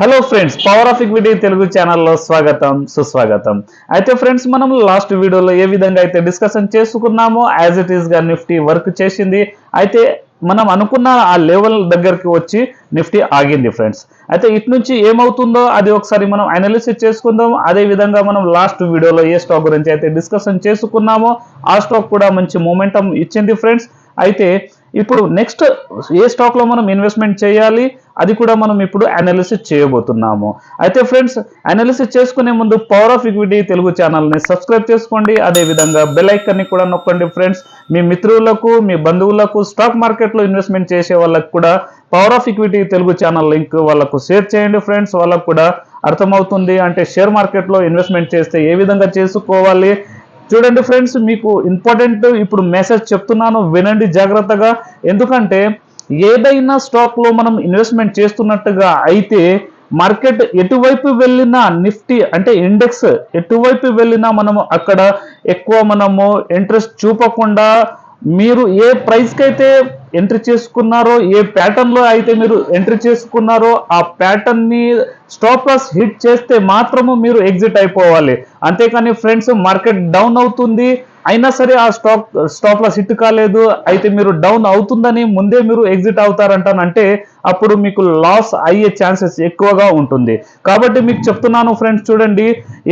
Hello friends power of equity Telugu ఛానల్లో స్వాగతం సుస్వాగతం. అయితే ఫ్రెండ్స్ మనం లాస్ట్ వీడియోలో ఏ విధంగా అయితే డిస్కషన్ చేసుకున్నామో యాజ్ ఇట్ ఈస్గా నిఫ్టీ వర్క్ చేసింది అయితే మనం అనుకున్న ఆ లెవెల్ దగ్గరికి వచ్చి నిఫ్టీ ఆగింది ఫ్రెండ్స్ అయితే ఇటు నుంచి ఏమవుతుందో అది ఒకసారి మనం అనాలిసిస్ చేసుకుందాం. అదే విధంగా మనం లాస్ట్ వీడియోలో ఏ స్టాక్ గురించి అయితే డిస్కషన్ చేసుకున్నామో ఆ స్టాక్ కూడా మంచి మూమెంటం ఇచ్చింది ఫ్రెండ్స్ అయితే ఇప్పుడు నెక్స్ట్ ఏ స్టాక్లో మనం ఇన్వెస్ట్మెంట్ చేయాలి? అది కూడా మనం ఇప్పుడు అనాలిసిస్ చేయబోతున్నాము. అయితే ఫ్రెండ్స్ అనాలిసిస్ చేసుకునే ముందు పవర్ ఆఫ్ ఈక్విటీ తెలుగు ఛానల్ని సబ్స్క్రైబ్ చేసుకోండి. అదే విధంగా బెల్ ఐకన్ని కూడా నొక్కండి ఫ్రెండ్స్ మీ మిత్రులకు మీ బంధువులకు స్టాక్ మార్కెట్లో ఇన్వెస్ట్మెంట్ చేసే వాళ్ళకు కూడా power of equity Telugu channel link వాళ్ళకు షేర్ చేయండి ఫ్రెండ్స్ వాళ్ళకు కూడా అర్థమవుతుంది అంటే షేర్ మార్కెట్లో ఇన్వెస్ట్మెంట్ చేస్తే ఏ విధంగా చేసుకోవాలి. చూడండి ఫ్రెండ్స్ మీకు ఇంపార్టెంట్ ఇప్పుడు మెసేజ్ చెప్తున్నాను. వినండి జాగ్రత్తగా. ఎందుకంటే ఏదైనా స్టాక్లో మనం ఇన్వెస్ట్మెంట్ చేస్తున్నట్టుగా అయితే మార్కెట్ ఎటువైపు వెళ్ళినా నిఫ్టీ అంటే ఇండెక్స్ ఎటువైపు వెళ్ళినా మనము అక్కడ ఎక్కువ మనము ఇంట్రెస్ట్ చూపకుండా మీరు ఏ ప్రైస్కి అయితే ఎంట్రీ చేసుకున్నారో ఏ ప్యాటర్న్లో అయితే మీరు ఎంట్రీ చేసుకున్నారో ఆ ప్యాటర్న్ని స్టాప్ లాస్ హిట్ చేస్తే మాత్రము మీరు ఎగ్జిట్ అయిపోవాలి. అంతేకాని ఫ్రెండ్స్ మార్కెట్ డౌన్ అవుతుంది. అయినా సరే ఆ స్టాక్ స్టాప్ లాస్ హిట్ కాలేదు. అయితే మీరు డౌన్ అవుతుందని ముందే మీరు ఎగ్జిట్ అవుతారంటానంటే అప్పుడు మీకు లాస్ అయ్యే ఛాన్సెస్ ఎక్కువగా ఉంటుంది. కాబట్టి మీకు చెప్తున్నాను ఫ్రెండ్స్ చూడండి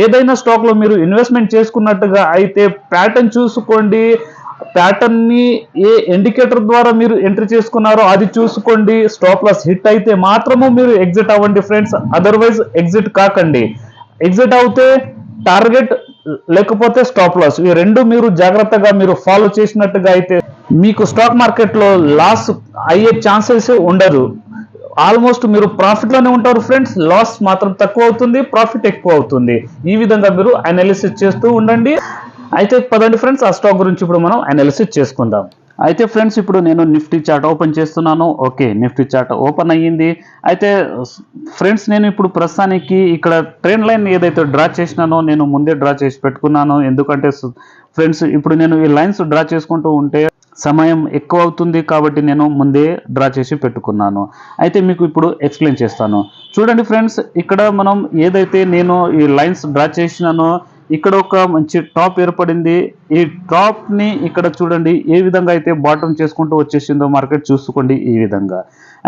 ఏదైనా స్టాక్లో మీరు ఇన్వెస్ట్మెంట్ చేసుకున్నట్టుగా అయితే ప్యాటర్న్ చూసుకోండి. ప్యాటర్న్ని ఏ ఇండికేటర్ ద్వారా మీరు ఎంట్రీ చేసుకున్నారో అది చూసుకోండి. స్టాప్ లాస్ హిట్ అయితే మాత్రము మీరు ఎగ్జిట్ అవ్వండి ఫ్రెండ్స్. అదర్వైజ్ ఎగ్జిట్ కాకండి. ఎగ్జిట్ అవుతే టార్గెట్ లేకపోతే స్టాప్ లాస్ ఈ రెండు మీరు జాగ్రత్తగా మీరు ఫాలో చేసినట్టుగా అయితే మీకు స్టాక్ మార్కెట్లో లాస్ అయ్యే ఛాన్సెస్ ఉండదు. ఆల్మోస్ట్ మీరు ప్రాఫిట్లోనే ఉంటారు ఫ్రెండ్స్ లాస్ మాత్రం తక్కువ అవుతుంది ప్రాఫిట్ ఎక్కువ అవుతుంది. ఈ విధంగా మీరు అనాలిసిస్ చేస్తూ ఉండండి. అయితే పదండి ఫ్రెండ్స్ ఆ స్టాక్ గురించి ఇప్పుడు మనం అనాలిసిస్ చేసుకుందాం. అయితే ఫ్రెండ్స్ ఇప్పుడు నేను నిఫ్టీ చార్ట్ ఓపెన్ చేస్తున్నాను. ఓకే నిఫ్టీ చార్ట్ ఓపెన్ అయ్యింది. అయితే ఫ్రెండ్స్ నేను ఇప్పుడు ప్రస్తుతానికి ఇక్కడ ట్రెండ్ లైన్ ఏదైతే డ్రా చేసినానో నేను ముందే డ్రా చేసి పెట్టుకున్నాను. ఎందుకంటే ఫ్రెండ్స్ ఇప్పుడు నేను ఈ లైన్స్ డ్రా చేసుకుంటూ ఉంటే సమయం ఎక్కువ అవుతుంది కాబట్టి నేను ముందే డ్రా చేసి పెట్టుకున్నాను. అయితే మీకు ఇప్పుడు ఎక్స్ప్లెయిన్ చేస్తాను. చూడండి ఫ్రెండ్స్ ఇక్కడ మనం ఏదైతే నేను ఈ లైన్స్ డ్రా చేసినానో ఇక్కడ ఒక మంచి టాప్ ఏర్పడింది. ఈ టాప్ని ఇక్కడ చూడండి ఏ విధంగా అయితే బాటమ్ చేసుకుంటూ వచ్చేసిందో మార్కెట్ చూసుకోండి ఈ విధంగా.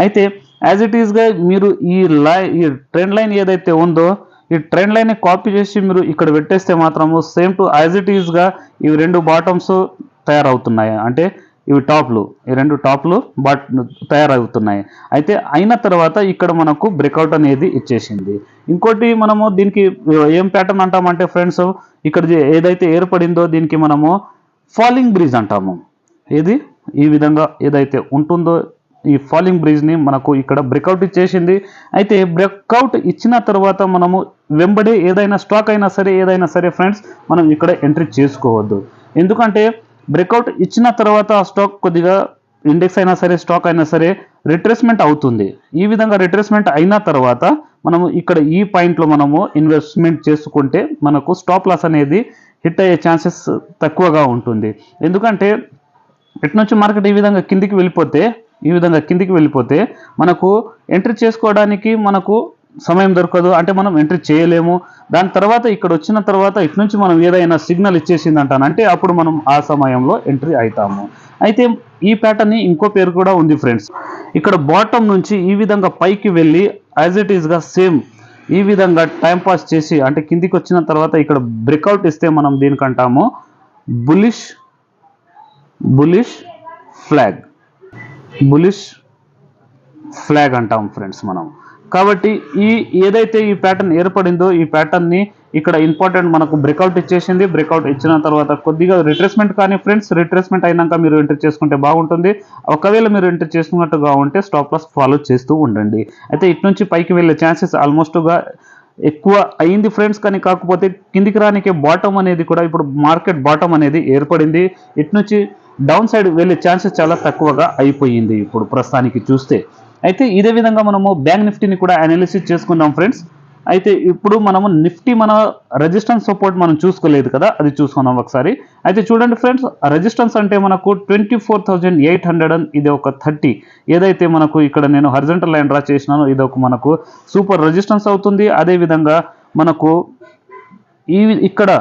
అయితే యాజ్ ఇట్ ఈస్గా మీరు ఈ లై ఈ ట్రెండ్ లైన్ ఏదైతే ఉందో ఈ ట్రెండ్ లైన్ని కాపీ చేసి మీరు ఇక్కడ పెట్టేస్తే మాత్రము సేమ్ టు యాజ్ ఇట్ ఈస్గా ఈ ఇవి రెండు బాటమ్స్ తయారవుతున్నాయి. అంటే ఇవి టాప్లు. ఈ రెండు టాప్లు బట్ తయారవుతున్నాయి. అయితే అయిన తర్వాత ఇక్కడ మనకు బ్రేక్అవుట్ అనేది ఇచ్చేసింది. ఇంకోటి మనము దీనికి ఏం ప్యాటర్న్ అంటామంటే ఫ్రెండ్స్ ఇక్కడ ఏదైతే ఏర్పడిందో దీనికి మనము ఫాలింగ్ బ్రిడ్జ్ అంటాము. ఏది? ఈ విధంగా ఏదైతే ఉంటుందో ఈ ఫాలింగ్ బ్రిడ్జ్ని మనకు ఇక్కడ బ్రేక్అవుట్ ఇచ్చేసింది. అయితే బ్రేక్అవుట్ ఇచ్చిన తర్వాత మనము వెంబడే ఏదైనా స్టాక్ అయినా సరే ఏదైనా సరే ఫ్రెండ్స్ మనం ఇక్కడ ఎంట్రీ చేసుకోవద్దు. ఎందుకంటే బ్రేక్అవుట్ ఇచ్చిన తర్వాత ఆ స్టాక్ కొద్దిగా ఇండెక్స్ అయినా సరే స్టాక్ అయినా సరే రిట్రేస్మెంట్ అవుతుంది. ఈ విధంగా రిట్రేస్మెంట్ అయిన తర్వాత మనము ఇక్కడ ఈ పాయింట్లో మనము ఇన్వెస్ట్మెంట్ చేసుకుంటే మనకు స్టాప్ లాస్ అనేది హిట్ అయ్యే ఛాన్సెస్ తక్కువగా ఉంటుంది. ఎందుకంటే ఇటు నుంచి మార్కెట్ ఈ విధంగా కిందికి వెళ్ళిపోతే ఈ విధంగా కిందికి వెళ్ళిపోతే మనకు ఎంట్రీ చేసుకోవడానికి మనకు సమయం దొరకదు. అంటే మనం ఎంట్రీ చేయలేము. దాని తర్వాత ఇక్కడ వచ్చిన తర్వాత ఇటు నుంచి మనం ఏదైనా సిగ్నల్ ఇచ్చేసింది అంటాను అంటే అప్పుడు మనం ఆ సమయంలో ఎంట్రీ అవుతాము అయితే ఈ ప్యాటర్న్ ఇంకో పేరు కూడా ఉంది ఫ్రెండ్స్ ఇక్కడ బాటమ్ నుంచి ఈ విధంగా పైకి వెళ్ళి యాజ్ ఇట్ ఈస్గా సేమ్ ఈ విధంగా టైం పాస్ చేసి అంటే కిందికి వచ్చిన తర్వాత ఇక్కడ బ్రేక్అవుట్ ఇస్తే మనం దీనికంటాము? Bullish bullish flag bullish flag అంటాం ఫ్రెండ్స్ మనం. కాబట్టి ఈ ఏదైతే ఈ ప్యాటర్న్ ఏర్పడిందో ఈ ప్యాటర్న్ని ఇక్కడ ఇంపార్టెంట్ మనకు బ్రేక్అవుట్ ఇచ్చేసింది. బ్రేక్అవుట్ ఇచ్చిన తర్వాత కొద్దిగా రిట్రేస్మెంట్ కానీ ఫ్రెండ్స్ రిట్రేస్మెంట్ అయినాక మీరు ఎంటర్ చేసుకుంటే బాగుంటుంది. ఒకవేళ మీరు ఎంటర్ చేసుకున్నట్టుగా ఉంటే స్టాప్ లాస్ ఫాలో చేస్తూ ఉండండి. అయితే ఇటు నుంచి పైకి వెళ్ళే ఛాన్సెస్ ఆల్మోస్ట్గా ఎక్కువ అయింది ఫ్రెండ్స్ కానీ కాకపోతే కిందికి రానికే బాటమ్ అనేది కూడా ఇప్పుడు మార్కెట్ బాటమ్ అనేది ఏర్పడింది. ఇటు నుంచి డౌన్ సైడ్ వెళ్ళే ఛాన్సెస్ చాలా తక్కువగా అయిపోయింది ఇప్పుడు ప్రస్తుతానికి చూస్తే. అయితే ఇదే విధంగా మనము బ్యాంక్ నిఫ్టీని కూడా అనాలిసిస్ చేసుకుందాం ఫ్రెండ్స్ అయితే ఇప్పుడు మనము నిఫ్టీ మన రెజిస్టెన్స్ సపోర్ట్ మనం చూసుకోలేదు కదా అది చూసుకుందాం ఒకసారి. అయితే చూడండి ఫ్రెండ్స్ రెజిస్టెన్స్ అంటే మనకు twenty four thousand eight hundred and ఇది ఒక థర్టీ ఏదైతే మనకు ఇక్కడ నేను హర్జెంటల్ లైన్ డ్రా చేసినానో ఇది ఒక మనకు సూపర్ రెజిస్టెన్స్ అవుతుంది. అదేవిధంగా మనకు ఈ ఇక్కడ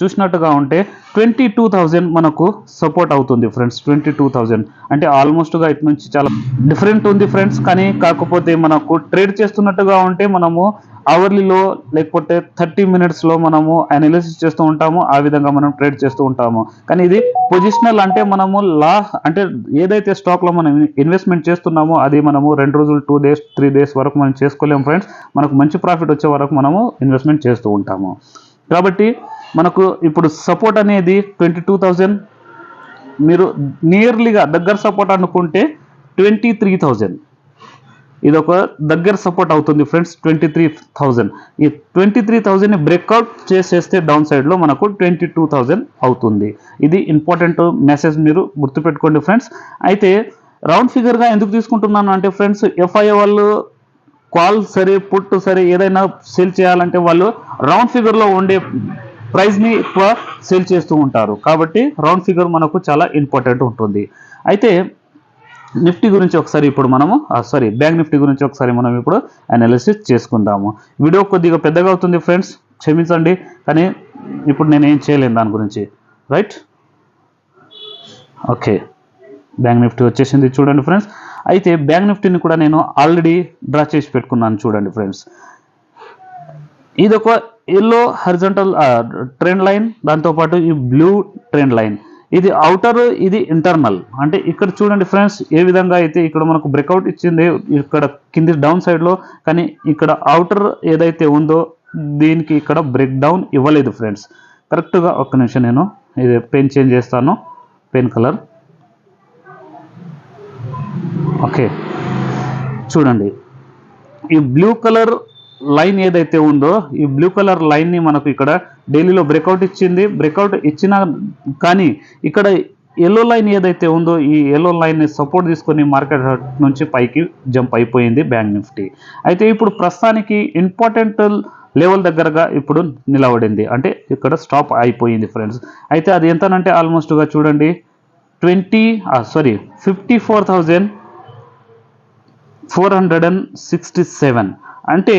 చూసినట్టుగా ఉంటే ట్వంటీ టూ థౌజండ్ మనకు సపోర్ట్ అవుతుంది ఫ్రెండ్స్ ట్వంటీ టూ థౌజండ్. అంటే ఆల్మోస్ట్గా ఇటు నుంచి చాలా డిఫరెంట్ ఉంది ఫ్రెండ్స్ కానీ కాకపోతే మనకు ట్రేడ్ చేస్తున్నట్టుగా ఉంటే మనము అవర్లీలో లేకపోతే థర్టీ మినిట్స్లో మనము అనాలిసిస్ చేస్తూ ఉంటాము ఆ విధంగా మనం ట్రేడ్ చేస్తూ ఉంటాము. కానీ ఇది పొజిషనల్ అంటే మనము లా అంటే ఏదైతే స్టాక్లో మనం ఇన్వెస్ట్మెంట్ చేస్తున్నామో అది మనము రెండు రోజులు టూ డేస్ త్రీ డేస్ వరకు మనం చేసుకోలేము ఫ్రెండ్స్ మనకు మంచి ప్రాఫిట్ వచ్చే వరకు మనము ఇన్వెస్ట్మెంట్ చేస్తూ ఉంటాము. కాబట్టి మనకు ఇప్పుడు సపోర్ట్ అనేది ట్వంటీ టూ థౌజండ్ మీరు నియర్లీగా దగ్గర సపోర్ట్ అనుకుంటే ట్వంటీ త్రీ థౌజండ్ ఇది ఒక దగ్గర సపోర్ట్ అవుతుంది ఫ్రెండ్స్ ట్వంటీ త్రీ థౌజండ్ ఈ ట్వంటీ త్రీ థౌజండ్ని బ్రేక్అవుట్ చేసేస్తే డౌన్ సైడ్లో మనకు ట్వంటీ టూ థౌజండ్ అవుతుంది. ఇది ఇంపార్టెంట్ మెసేజ్ మీరు గుర్తుపెట్టుకోండి ఫ్రెండ్స్ అయితే రౌండ్ ఫిగర్గా ఎందుకు తీసుకుంటున్నాను అంటే ఫ్రెండ్స్ ఎఫ్ఐఏ వాళ్ళు కాల్ సరే పుట్ సరే ఏదైనా సేల్ చేయాలంటే వాళ్ళు రౌండ్ ఫిగర్లో ఉండే ప్రైస్ని ఎక్కువ సేల్ చేస్తూ ఉంటారు. కాబట్టి రౌండ్ ఫిగర్ మనకు చాలా ఇంపార్టెంట్ ఉంటుంది. అయితే నిఫ్టీ గురించి ఒకసారి ఇప్పుడు మనము సారీ బ్యాంక్ నిఫ్టీ గురించి ఒకసారి మనం ఇప్పుడు అనాలిసిస్ చేసుకుందాము. వీడియో కొద్దిగా పెద్దగా అవుతుంది ఫ్రెండ్స్ క్షమించండి. కానీ ఇప్పుడు నేను ఏం చేయలేను దాని గురించి. రైట్ ఓకే బ్యాంక్ నిఫ్టీ వచ్చేసింది చూడండి ఫ్రెండ్స్. అయితే బ్యాంక్ నిఫ్టీని కూడా నేను ఆల్రెడీ డ్రా చేసి పెట్టుకున్నాను చూడండి ఫ్రెండ్స్. ఇది ఒక ఎల్లో హరిజంటల్ ట్రెండ్ లైన్ దాంతోపాటు ఈ బ్లూ ట్రెండ్ లైన్ ఇది అవుటర్ ఇది ఇంటర్నల్ అంటే ఇక్కడ చూడండి ఫ్రెండ్స్ ఏ విధంగా అయితే ఇక్కడ మనకు బ్రేక్అవుట్ ఇచ్చింది ఇక్కడ కింది డౌన్ సైడ్లో కానీ ఇక్కడ అవుటర్ ఏదైతే ఉందో దీనికి ఇక్కడ బ్రేక్ డౌన్ ఇవ్వలేదు ఫ్రెండ్స్ కరెక్ట్గా ఒక్క నిమిషం నేను ఇది పెన్ చేంజ్ చేస్తాను. పెన్ కలర్ ఓకే చూడండి. ఈ బ్లూ కలర్ లైన్ ఏదైతే ఉందో ఈ బ్లూ కలర్ లైన్ని మనకు ఇక్కడ డైలీలో బ్రేక్అవుట్ ఇచ్చింది. బ్రేక్అవుట్ ఇచ్చిన కానీ ఇక్కడ ఎల్లో లైన్ ఏదైతే ఉందో ఈ ఎల్లో లైన్ని సపోర్ట్ తీసుకొని మార్కెట్ నుంచి పైకి జంప్ అయిపోయింది బ్యాంక్ నిఫ్టీ అయితే ఇప్పుడు ప్రస్తుతానికి ఇంపార్టెంట్ లెవెల్ దగ్గరగా ఇప్పుడు నిలబడింది. అంటే ఇక్కడ స్టాప్ అయిపోయింది ఫ్రెండ్స్ అయితే అది ఎంతనంటే ఆల్మోస్ట్గా చూడండి twenty sorry fifty four thousand four hundred and sixty seven అంటే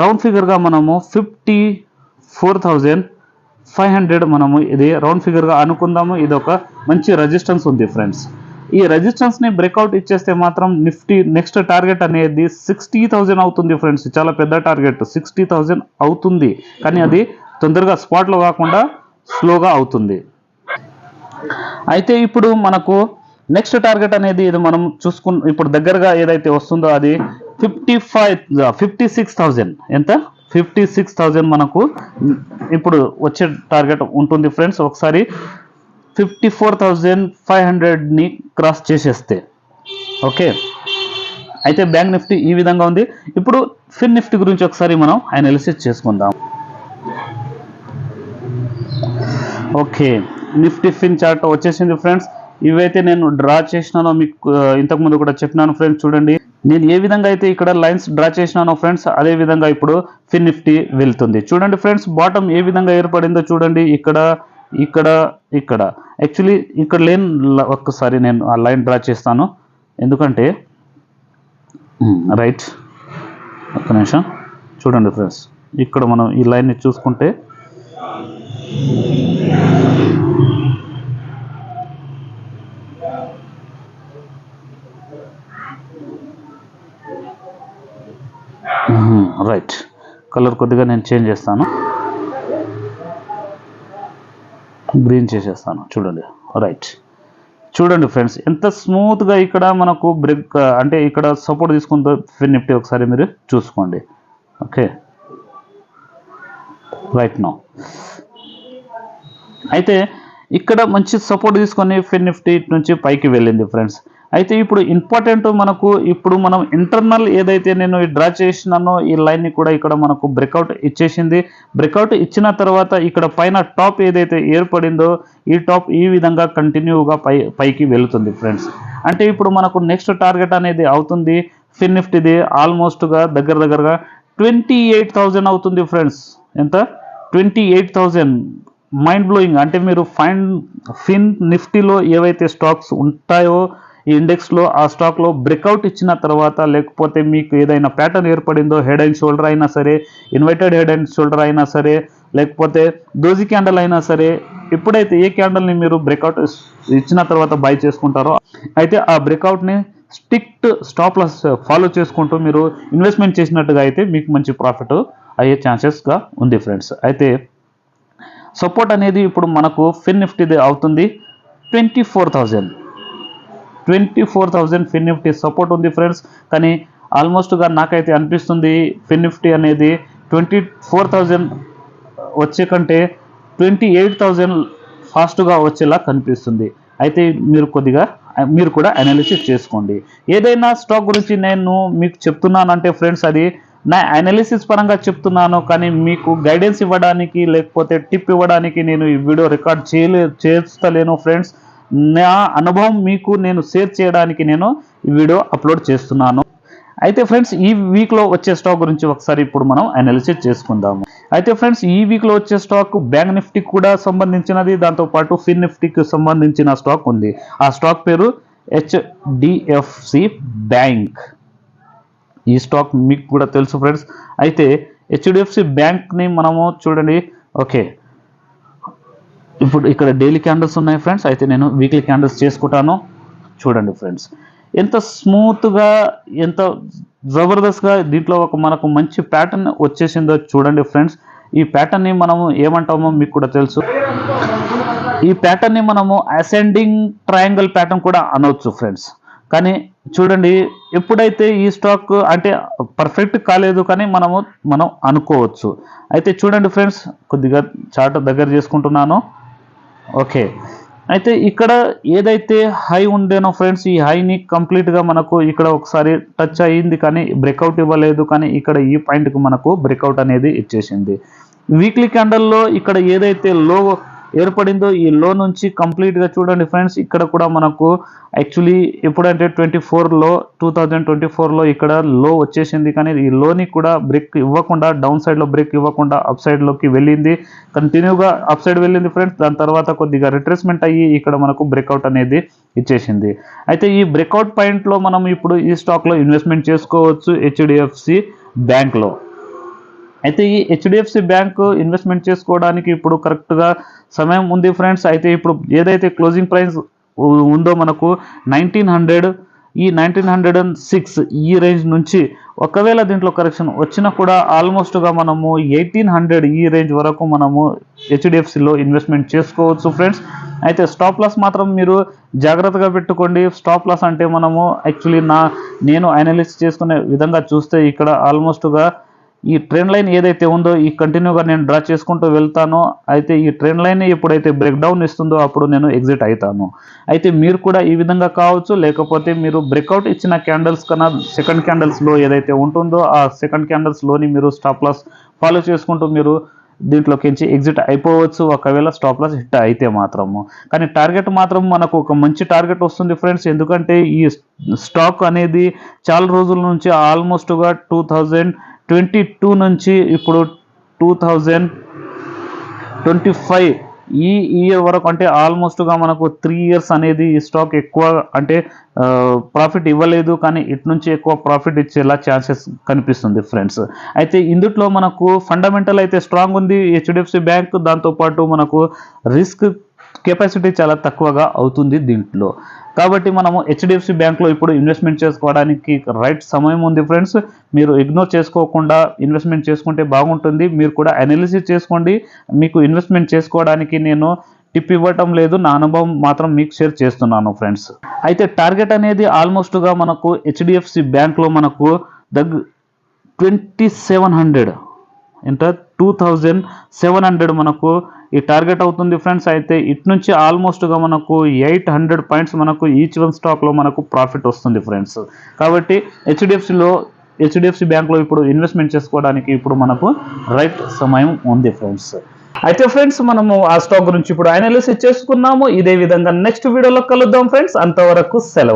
రౌండ్ ఫిగర్గా మనము fifty four thousand five hundred మనము ఇది రౌండ్ ఫిగర్గా అనుకుందాము. ఇది ఒక మంచి రెజిస్టెన్స్ ఉంది ఫ్రెండ్స్. ఈ రెజిస్టెన్స్ని బ్రేక్అవుట్ ఇచ్చేస్తే మాత్రం నిఫ్టీ నెక్స్ట్ టార్గెట్ అనేది సిక్స్టీ థౌజండ్ అవుతుంది ఫ్రెండ్స్. చాలా పెద్ద టార్గెట్. సిక్స్టీ థౌజండ్ అవుతుంది. కానీ అది తొందరగా స్పాట్లో కాకుండా స్లోగా అవుతుంది. అయితే ఇప్పుడు మనకు నెక్స్ట్ టార్గెట్ అనేది ఇది మనం చూసుకున్న ఇప్పుడు దగ్గరగా ఏదైతే వస్తుందో అది fifty five fifty six thousand. ఎంత? ఫిఫ్టీ సిక్స్ థౌజండ్ మనకు ఇప్పుడు వచ్చే టార్గెట్ ఉంటుంది ఫ్రెండ్స్ ఒకసారి ఫిఫ్టీ ఫోర్ థౌజండ్ ఫైవ్ హండ్రెడ్ని క్రాస్ చేసేస్తే. ఓకే? అయితే బ్యాంక్ నిఫ్టీ ఈ విధంగా ఉంది. ఇప్పుడు ఫిన్ నిఫ్టీ గురించి ఒకసారి మనం అనాలిసిస్ చేసుకుందాం. ఓకే. నిఫ్టీ ఫిన్ చార్ట్ వచ్చేసింది ఫ్రెండ్స్ ఇవైతే నేను డ్రా చేసినానో మీకు ఇంతకుముందు కూడా చెప్పినాను ఫ్రెండ్స్ చూడండి. నేను ఏ విధంగా అయితే ఇక్కడ లైన్స్ డ్రా చేసినానో ఫ్రెండ్స్ అదే విధంగా ఇప్పుడు ఫిన్ నిఫ్టీ వెళ్తుంది. చూడండి ఫ్రెండ్స్ బాటమ్ ఏ విధంగా ఏర్పడిందో చూడండి. ఇక్కడ ఇక్కడ ఇక్కడ. యాక్చువల్లీ ఇక్కడ లేని ఒక్కసారి నేను ఆ లైన్ డ్రా చేస్తాను. ఎందుకంటే రైట్. ఒక్క నిమిషం. చూడండి ఫ్రెండ్స్ ఇక్కడ మనం ఈ లైన్ని చూసుకుంటే రైట్ కలర్ కొద్దిగా నేను చేంజ్ చేస్తాను. గ్రీన్ చేసేస్తాను. చూడండి. రైట్ చూడండి ఫ్రెండ్స్ ఎంత స్మూత్గా ఇక్కడ మనకు బ్రేక్ అంటే ఇక్కడ సపోర్ట్ తీసుకుంటే ఫిన్ నిఫ్టీ ఒకసారి మీరు చూసుకోండి. ఓకే రైట్ నో అయితే ఇక్కడ మంచి సపోర్ట్ తీసుకొని ఫిన్ నిఫ్టీ నుంచి పైకి వెళ్ళింది ఫ్రెండ్స్ అయితే ఇప్పుడు ఇంపార్టెంట్ మనకు ఇప్పుడు మనం ఇంటర్నల్ ఏదైతే నేను డ్రా చేసినానో ఈ లైన్ని కూడా ఇక్కడ మనకు బ్రేక్అవుట్ ఇచ్చేసింది. బ్రేక్అవుట్ ఇచ్చిన తర్వాత ఇక్కడ పైన టాప్ ఏదైతే ఏర్పడిందో ఈ టాప్ ఈ విధంగా కంటిన్యూగా పై పైకి వెళుతుంది ఫ్రెండ్స్ అంటే ఇప్పుడు మనకు నెక్స్ట్ టార్గెట్ అనేది అవుతుంది. ఫిన్ నిఫ్టీది ఆల్మోస్ట్గా దగ్గర దగ్గరగా ట్వంటీ ఎయిట్ థౌజండ్ అవుతుంది ఫ్రెండ్స్ ఎంత? Twenty eight thousand mind blowing అంటే మీరు ఫైన్ ఫిన్ నిఫ్టీలో ఏవైతే స్టాక్స్ ఉంటాయో ఈ ఇండెక్స్లో ఆ స్టాక్లో బ్రేక్అవుట్ ఇచ్చిన తర్వాత లేకపోతే మీకు ఏదైనా ప్యాటర్న్ ఏర్పడిందో హెడ్ అండ్ షోల్డర్ అయినా సరే ఇన్వర్టెడ్ హెడ్ అండ్ షోల్డర్ అయినా సరే లేకపోతే దోజీ క్యాండల్ అయినా సరే ఎప్పుడైతే ఏ క్యాండల్ని మీరు బ్రేక్అవుట్ ఇచ్చిన తర్వాత బై చేసుకుంటారో అయితే ఆ బ్రేక్అవుట్ని స్టిక్ట్ స్టాప్ లాస్ ఫాలో చేసుకుంటూ మీరు ఇన్వెస్ట్మెంట్ చేసినట్టుగా అయితే మీకు మంచి ప్రాఫిట్ అయ్యే ఛాన్సెస్గా ఉంది ఫ్రెండ్స్ అయితే సపోర్ట్ అనేది ఇప్పుడు మనకు ఫిన్ నిఫ్టీది అవుతుంది twenty four thousand twenty four thousand fin Nifty support ఉంది ఫ్రెండ్స్. కానీ ఆల్మోస్ట్గా నాకైతే అనిపిస్తుంది ఫిన్ నిఫ్టీ అనేది ట్వంటీ ఫోర్ థౌజండ్ వచ్చే కంటే ట్వంటీ ఎయిట్ థౌజండ్ ఫాస్ట్గా వచ్చేలా కనిపిస్తుంది. అయితే మీరు కొద్దిగా మీరు కూడా అనాలిసిస్ చేసుకోండి. ఏదైనా స్టాక్ గురించి నేను మీకు చెప్తున్నానంటే ఫ్రెండ్స్ అది నా అనాలిసిస్ పరంగా చెప్తున్నాను కానీ మీకు గైడెన్స్ ఇవ్వడానికి లేకపోతే టిప్ ఇవ్వడానికి నేను ఈ వీడియో రికార్డ్ చేయలే చేస్తలేను ఫ్రెండ్స్. నా అనుభవం మీకు నేను షేర్ చేయడానికి నేను ఈ వీడియో అప్లోడ్ చేస్తున్నాను. అయితే ఫ్రెండ్స్ ఈ వీక్లో వచ్చే స్టాక్ గురించి ఒకసారి ఇప్పుడు మనం అనాలిసిస్ చేసుకుందాము. అయితే ఫ్రెండ్స్ ఈ వీక్లో వచ్చే స్టాక్ బ్యాంక్ నిఫ్టీకి కూడా సంబంధించినది దాంతోపాటు ఫిన్ నిఫ్టీకి సంబంధించిన స్టాక్ ఉంది. ఆ స్టాక్ పేరు హెచ్డిఎఫ్సి బ్యాంక్ ఈ స్టాక్ మీకు కూడా తెలుసు ఫ్రెండ్స్ అయితే హెచ్డిఎఫ్సి బ్యాంక్ని మనము చూడండి. ఓకే ఇప్పుడు ఇక్కడ డైలీ క్యాండిల్స్ ఉన్నాయి ఫ్రెండ్స్ అయితే నేను వీక్లీ క్యాండిల్స్ చేసుకుంటాను. చూడండి ఫ్రెండ్స్ ఎంత స్మూత్గా ఎంత జబర్దస్త్గా దీంట్లో ఒక మనకు మంచి ప్యాటర్న్ వచ్చేసిందో చూడండి ఫ్రెండ్స్ ఈ ప్యాటర్న్ని మనము ఏమంటామో మీకు కూడా తెలుసు. ఈ ప్యాటర్న్ని మనము అసెండింగ్ ట్రయాంగిల్ ప్యాటర్న్ కూడా అనవచ్చు ఫ్రెండ్స్ కానీ చూడండి ఎప్పుడైతే ఈ స్టాక్ అంటే పర్ఫెక్ట్ కాలేదు కానీ మనము మనం అనుకోవచ్చు. అయితే చూడండి ఫ్రెండ్స్ కొద్దిగా చార్ట్ దగ్గర చేసుకుంటున్నాను. ఓకే. అయితే ఇక్కడ ఏదైతే హై ఉండేనో ఫ్రెండ్స్ ఈ హైని కంప్లీట్గా మనకు ఇక్కడ ఒకసారి టచ్ అయ్యింది కానీ బ్రేక్అవుట్ ఇవ్వలేదు కానీ ఇక్కడ ఈ పాయింట్కి మనకు బ్రేక్అవుట్ అనేది ఇచ్చేసింది. వీక్లీ క్యాండల్లో ఇక్కడ ఏదైతే లో ఏర్పడిందో ఈ లో నుంచి కంప్లీట్గా చూడండి ఫ్రెండ్స్ ఇక్కడ కూడా మనకు యాక్చువల్లీ ఎప్పుడంటే ట్వంటీ ఫోర్లో టూ థౌజండ్ ట్వంటీ ఫోర్లో ఇక్కడ లో వచ్చేసింది. కానీ ఈ లోని కూడా బ్రేక్ ఇవ్వకుండా డౌన్ సైడ్లో బ్రేక్ ఇవ్వకుండా అప్ సైడ్లోకి వెళ్ళింది. కంటిన్యూగా అప్ సైడ్ వెళ్ళింది ఫ్రెండ్స్ దాని తర్వాత కొద్దిగా రిట్రేస్మెంట్ అయ్యి ఇక్కడ మనకు బ్రేక్అవుట్ అనేది ఇచ్చేసింది. అయితే ఈ బ్రేక్అవుట్ పాయింట్లో మనం ఇప్పుడు ఈ స్టాక్లో ఇన్వెస్ట్మెంట్ చేసుకోవచ్చు హెచ్డిఎఫ్సి బ్యాంక్లో అయితే ఈ హెచ్డిఎఫ్సి బ్యాంక్ ఇన్వెస్ట్మెంట్ చేసుకోవడానికి ఇప్పుడు కరెక్ట్గా సమయం ఉంది ఫ్రెండ్స్. అయితే ఇప్పుడు ఏదైతే క్లోజింగ్ ప్రైస్ ఉందో మనకు నైన్టీన్ హండ్రెడ్ ఈ నైన్టీన్ హండ్రెడ్ అండ్ సిక్స్ ఈ రేంజ్ నుంచి ఒకవేళ దీంట్లో కరెక్షన్ వచ్చినా కూడా ఆల్మోస్ట్గా మనము ఎయిటీన్ హండ్రెడ్ ఈ రేంజ్ వరకు మనము హెచ్డిఎఫ్సిలో ఇన్వెస్ట్మెంట్ చేసుకోవచ్చు ఫ్రెండ్స్. అయితే స్టాప్ లాస్ మాత్రం మీరు జాగ్రత్తగా పెట్టుకోండి. స్టాప్ లాస్ అంటే మనము యాక్చువల్లీ నా నేను అనలిస్ట్ చేసుకునే విధంగా చూస్తే ఇక్కడ ఆల్మోస్ట్గా ఈ ట్రెండ్ లైన్ ఏదైతే ఉందో ఈ కంటిన్యూగా నేను డ్రా చేసుకుంటూ వెళ్తానో అయితే ఈ ట్రెండ్ లైన్ ఎప్పుడైతే బ్రేక్ డౌన్ ఇస్తుందో అప్పుడు నేను ఎగ్జిట్ అవుతాను అయితే మీరు కూడా ఈ విధంగా కావచ్చు లేకపోతే మీరు బ్రేక్అవుట్ ఇచ్చిన క్యాండిల్స్ కన్నా సెకండ్ క్యాండిల్స్లో ఏదైతే ఉంటుందో ఆ సెకండ్ క్యాండిల్స్లోని మీరు స్టాప్ లాస్ ఫాలో చేసుకుంటూ మీరు దీంట్లోకించి ఎగ్జిట్ అయిపోవచ్చు. ఒకవేళ స్టాప్ లాస్ హిట్ అయితే మాత్రము. కానీ టార్గెట్ మాత్రం మనకు ఒక మంచి టార్గెట్ వస్తుంది ఫ్రెండ్స్ ఎందుకంటే ఈ స్టాక్ అనేది చాలా రోజుల నుంచి ఆల్మోస్ట్గా టూ థౌజండ్ ట్వంటీ టూ నుంచి ఇప్పుడు టూ థౌజండ్ ట్వంటీ ఫైవ్ ఈ ఇయర్ వరకు అంటే ఆల్మోస్ట్గా మనకు త్రీ ఇయర్స్ అనేది ఈ స్టాక్ ఎక్కువ అంటే ప్రాఫిట్ ఇవ్వలేదు కానీ ఇటు నుంచి ఎక్కువ ప్రాఫిట్ ఇచ్చేలా ఛాన్సెస్ కనిపిస్తుంది ఫ్రెండ్స్ అయితే ఇందుట్లో మనకు ఫండమెంటల్ అయితే స్ట్రాంగ్ ఉంది హెచ్డిఎఫ్సి బ్యాంక్ దాంతోపాటు మనకు రిస్క్ కెపాసిటీ చాలా తక్కువగా అవుతుంది దీంట్లో. కాబట్టి మనము హెచ్డిఎఫ్సి బ్యాంక్లో ఇప్పుడు ఇన్వెస్ట్మెంట్ చేసుకోవడానికి రైట్ సమయం ఉంది ఫ్రెండ్స్. మీరు ఇగ్నోర్ చేసుకోకుండా ఇన్వెస్ట్మెంట్ చేసుకుంటే బాగుంటుంది. మీరు కూడా అనాలిసిస్ చేసుకోండి. మీకు ఇన్వెస్ట్మెంట్ చేసుకోవడానికి నేను టిప్ ఇవ్వటం లేదు. నా అనుభవం మాత్రం మీకు షేర్ చేస్తున్నాను ఫ్రెండ్స్. అయితే టార్గెట్ అనేది ఆల్మోస్ట్గా మనకు హెచ్డిఎఫ్సి బ్యాంక్లో మనకు దగ్గ ట్వంటీ సెవెన్ హండ్రెడ్ ఎంత టూ థౌజండ్ సెవెన్ హండ్రెడ్ మనకు ఈ టార్గెట్ అవుతుంది ఫ్రెండ్స్ అయితే ఇటు నుంచి ఆల్మోస్ట్గా మనకు ఎయిట్ హండ్రెడ్ పాయింట్స్ మనకు ఈచ్ వన్ స్టాక్లో మనకు ప్రాఫిట్ వస్తుంది ఫ్రెండ్స్ కాబట్టి హెచ్డిఎఫ్సిలో హెచ్డిఎఫ్సి బ్యాంక్లో ఇప్పుడు ఇన్వెస్ట్మెంట్ చేసుకోవడానికి ఇప్పుడు మనకు రైట్ సమయం ఉంది ఫ్రెండ్స్ అయితే ఫ్రెండ్స్ మనము ఆ స్టాక్ గురించి ఇప్పుడు అనాలిసిస్ చేసుకున్నాము. ఇదే విధంగా నెక్స్ట్ వీడియోలో కలుద్దాం ఫ్రెండ్స్ అంతవరకు సెలవు.